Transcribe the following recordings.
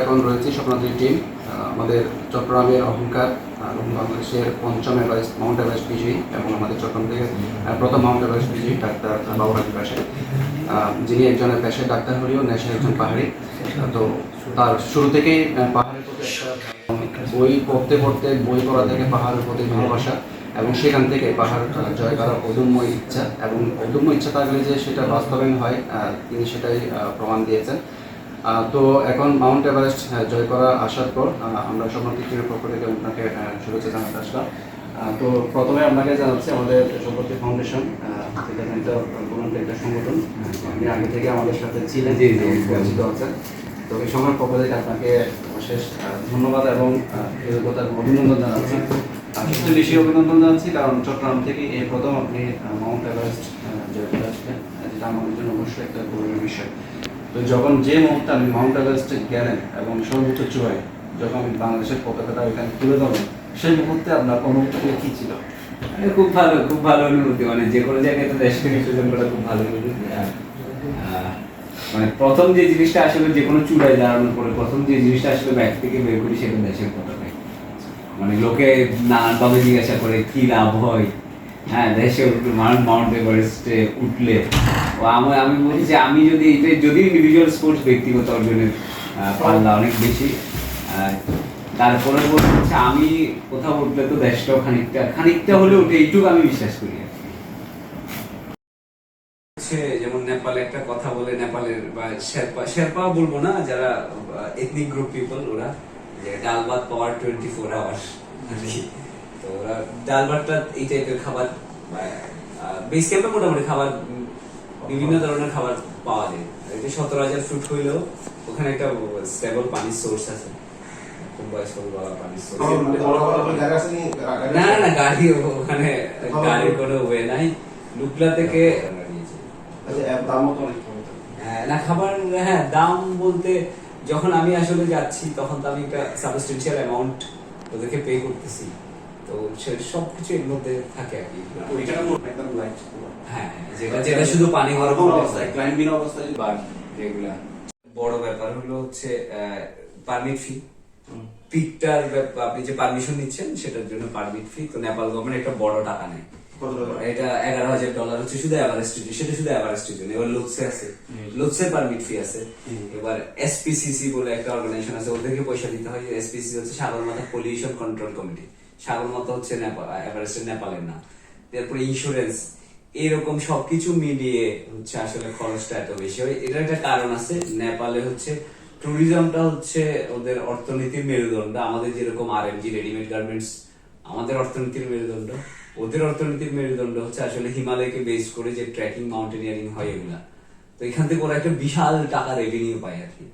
এখন রয়েছি স্বপ্নদ্রী টিম আমাদের চট্টগ্রামের অহংকার বাংলাদেশের পঞ্চম এভারেস্ট মাউন্ট এভারেস্ট বিজয়ী এবং আমাদের চট্টগ্রাম থেকে প্রথম মাউন্ট এভারেস্ট বিজয়ী ডাক্তার বাবুরাজ পাশে। যিনি একজনের পেশায় ডাক্তার হলেও নেশায় একজন পাহাড়ি। তো তার শুরু থেকেই পাহাড়ের প্রতি একটা বই পড়তে পড়তে, বই পড়া থেকে পাহাড়ের প্রতি ভালোবাসা এবং সেখান থেকে পাহাড় জয় করার অদম্য ইচ্ছা এবং অদম্য ইচ্ছা থাকলে যে সেটা বাস্তবায়ন হয় তিনি সেটাই প্রমাণ দিয়েছেন। তো এখন মাউন্ট এভারেস্ট জয় করা আসার পর আমরা স্বপ্নতি টিমের পক্ষ থেকে আপনাকে শুভেচ্ছা জানাতে আসলাম। তো প্রথমে আপনাকে জানাচ্ছি আমাদের সম্পত্তি ফাউন্ডেশন এটা একটা সংগঠন। আপনি আগে থেকে আমাদের সাথে ছিলেন পরিচিত আছেন। তো এই সময়ের পক্ষ থেকে আপনাকে অশেষ ধন্যবাদ এবং আহ, কৃতজ্ঞতা অভিনন্দন জানাচ্ছি। সবচেয়ে বেশি অভিনন্দন জানাচ্ছি কারণ চট্টগ্রাম থেকে এই প্রথম আপনি মাউন্ট এভারেস্ট জয় করে আসলেন যেটা আমাদের জন্য অবশ্যই একটা গৌরবের বিষয়। তো যখন যে মুহূর্তে আপনি মাউন্ট এভারেস্টে গেলেন এবং সর্বোচ্চ চূড়ায় যখন আমি বাংলাদেশের পতাকাটা ওইখানে তুলে ধরলেন, সেই মুহূর্তে আপনার অনুভূতিগুলো কী ছিল? মানে খুব ভালো খুব ভালো অনুভূতি। মানে যে কোনো জায়গায় তো দেশকে রিপ্রেজেন্ট করা খুব ভালো অনুভূতি। মানে প্রথম যে জিনিসটা আসলে যে কোনো চূড়ায় দাঁড়ানোর পরে প্রথম যে জিনিসটা আসলে ব্যাগ থেকে বের করি সেটা দেশের পতাকা মানে লোকে নানান ভাবে জিজ্ঞাসা করে, কি লাভ হয়? হ্যাঁ দেশে মাউন্ট এভারেস্টে উঠলে আমি আমি যে আমি যদি এটা যদি ইন্ডিভিজুয়াল স্পোর্টস ব্যক্তিগত অর্জনের পাল্লা অনেক বেশি তারপরে আমি কোথাও উঠলে তো দেশটাও খানিকটা খানিকটা হলেও উঠে এইটুকু আমি বিশ্বাস করি যেমন নেপালে একটা কথা বলে, নেপালের বা শেরপা শেরপা বলব না, যারা এথনিক গ্রুপ পিপল ওরা যে ডাল ভাত পাওয়ার টোয়েন্টি ফোর আওয়ার্স তো ওরা ডাল ভাতটা এই টাইপের খাবার বেস ক্যাম্পে মোটামুটি খাবার বিভিন্ন ধরনের খাবার পাওয়া যায়। যে সতেরো হাজার ফুট হইলেও ওখানে একটা স্টেবল পানির সোর্স আছে। খুব বয়স্ক বলা পানির সোর্স না? না না গাড়ি ওখানে গাড়ির কোনো ওয়ে নাই। লুকলা থেকে হ্যাঁ, না খাবার হ্যাঁ দাম বলতে যখন আমি আসলে যাচ্ছি তখন তো আমি একটা সাবস্টেন্সিয়াল অ্যামাউন্ট ওদেরকে পে করতেছি। তো সে সবকিছু এর মধ্যে থাকে আর কি। হ্যাঁ যেটা যেটা শুধু পানি গরম বা রেগুলার বড় ব্যাপার হলো হচ্ছে পারমিট ফি পিকটার আপনি যে পারমিশন নিচ্ছেন সেটার জন্য পারমিট ফি তো নেপাল গভর্নমেন্ট একটা বড় টাকা নেয়। এটা এগারো হাজার ডলার হচ্ছে শুধু এভারেস্টের জন্য সেটা শুধু এভারেস্টের জন্য এবার লুকসে আছে। লুকসের পারমিট ফি আছে। এবার এসপিসিসি বলে একটা অর্গানাইজেশন আছে ওদেরকে পয়সা দিতে হয়। এসপিসিসি হচ্ছে Sagarmatha pollution control committee Sagarmatha হচ্ছে নেপাল এভারেস্টের নেপালের না। তারপরে ইন্স্যুরেন্স এরকম সবকিছু মিলিয়ে হচ্ছে আসলে খরচটা এত বেশি হয়। এটার একটা কারণ আছে, নেপালে হচ্ছে ট্যুরিজমটা হচ্ছে ওদের অর্থনীতির মেরুদণ্ড। আমাদের যেরকম R M G readymade garments আমাদের অর্থনীতির মেরুদণ্ড। ওদের অর্থনীতির মেরুদণ্ড হচ্ছে আসলে হিমালয়কে বেস করে যে ট্রেকিং মাউন্টেনিয়ারিং হয় এগুলা। তো এখান থেকে ওরা একটা বিশাল টাকা রেভিনিউ পায় আর কি।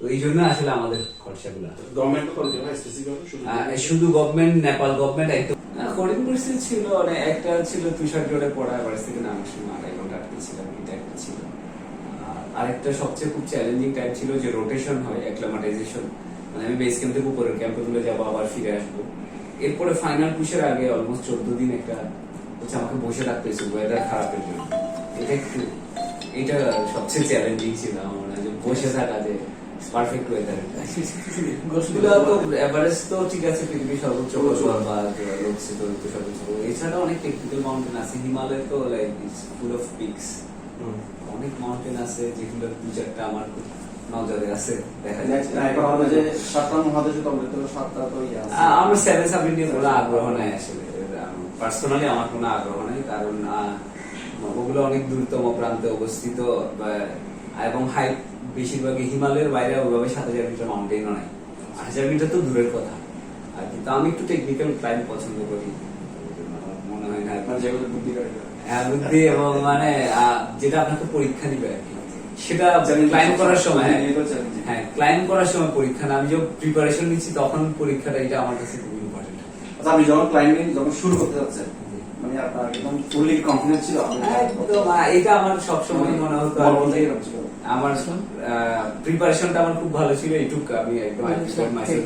জন্য আসলে আমাদের খরচাগুলা। শুধু গভর্নমেন্ট নেপাল গভর্নমেন্ট একদম কঠিন পরিস্থিতি ছিল মানে একটা ছিল তুষার জোরে পড়া এবার থেকে নামার সময় আড়াই ঘণ্টা আটকে ছিলাম এটা একটা ছিল। আরেকটা সবচেয়ে খুব চ্যালেঞ্জিং টাইপ ছিল যে রোটেশন হয় অ্যাক্লামাটাইজেশন মানে আমি বেস ক্যাম্প থেকে উপরের ক্যাম্পে তুলে যাব আবার ফিরে আসব। এরপরে ফাইনাল পুষের আগে অলমোস্ট চোদ্দ দিন একটা হচ্ছে আমাকে বসে রাখতে হয়েছে ওয়েদার খারাপের জন্য। এটা একটু এটা সবচেয়ে চ্যালেঞ্জিং ছিল আমার মনে হয় যে বসে থাকা যে পারফেক্ট ওয়েদার গোসগুলা তো এভারেস্ট তো ঠিক আছে পৃথিবীর সর্বোচ্চ পর্বত বা লোকসে তো তো সর্বোচ্চ। এছাড়া অনেক টেকনিক্যাল মাউন্টেন আছে। হিমালয় তো লাইক ফুল অফ পিকস অনেক মাউন্টেন আছে যেগুলো দু চারটা আমার খুব নজরে আছে দেখা আমার সেভেন সাবজেক্ট নিয়ে কোনো আগ্রহ নাই আসলে। পার্সোনালি আমার কোনো আগ্রহ নাই কারণ ওগুলো অনেক দূরতম প্রান্তে অবস্থিত বা- এবং হাইট বেশিরভাগই হিমালয়ের বাইরে ওইভাবে সাত হাজার মিটার মাউন্টেনও নাই। আট হাজার মিটার তো দূরের কথা। আর কিন্তু আমি একটু টেকনিক্যাল ক্লাইম্ব পছন্দ করি। মনে হয় না। হ্যাঁ, বুদ্ধি এবং মানে যেটা আপনাকে পরীক্ষা দিবে আর কি। সেটা ক্লাইম্ব করার সময় হ্যাঁ। ক্লাইম্ব করার সময় পরীক্ষা না। আমি যখন প্রিপারেশন নিচ্ছি তখন পরীক্ষাটা এটা আমার কাছে খুব ইম্পর্টেন্ট আচ্ছা, আপনি যখন ক্লাইম্বিং যখন শুরু করতে যাচ্ছেন মানে আপনার একদম ফুললি কনফিডেন্স ছিল একদম। এটা আমার সবসময় মনে হতো আর বলতে কি। যে এরকম ছিল। আমার প্রিপারেশনটা আমার খুব ভালো ছিল এইটুক আমি একদম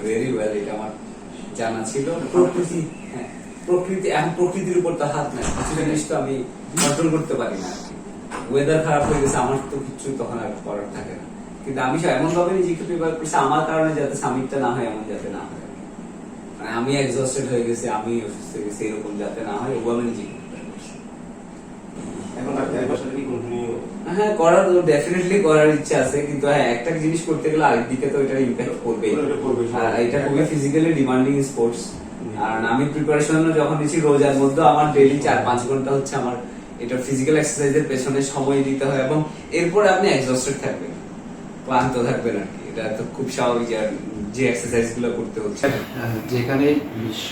ভেরি ওয়েল এটা আমার জানা ছিল। প্রকৃতি। হ্যাঁ প্রকৃতি এখন প্রকৃতির উপর তো হাত নাই কিছু জিনিস তো আমি কন্ট্রোল করতে পারি না ওয়েদার খারাপ হয়ে গেছে আমার তো কিছু তখন আর করার থাকে না। কিন্তু আমি এমন ভাবে নিজেকে প্রিপেয়ার করছি আমার কারণে যাতে সামিটটা না হয় এমন যাতে না হয়। মানে আমি এক্সস্টেড হয়ে গেছি আমি অসুস্থ হয়ে গেছি এরকম যাতে না হয় ও আমি কন্টিনিউ হ্যাঁ করার ডেফিনেটলি করার ইচ্ছা আছে কিন্তু হ্যাঁ একটা জিনিস করতে গেলে আরেক দিকে তো এটা ইম্প্যাক্ট করবে আর এটা খুবই ফিজিক্যালি ডিমান্ডিং স্পোর্টস আর আমি প্রিপারেশন যখন নিচ্ছি রোজার মধ্যে আমার ডেইলি চার পাঁচ ঘণ্টা হচ্ছে আমার এটা ফিজিক্যাল এক্সারসাইজের পেছনে সময় দিতে হয় এবং এরপরে আপনি এক্সস্টেড থাকবেন ক্লান্ত থাকবেন আর কি এটা তো খুব স্বাভাবিক আর- যে এক্সারসাইজগুলো করতে হচ্ছে। যেখানে বিশ্ব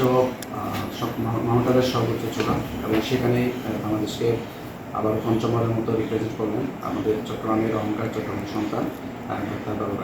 আহ, সব মাউন্টারের সর্বোচ্চ চূড়া এবং সেখানে বাংলাদেশকে আবার পঞ্চমবারের মতো রিপ্রেজেন্ট করলেন আমাদের চট্টগ্রামের অহংকার চট্টগ্রাম সন্তান ডাক্তার বাবু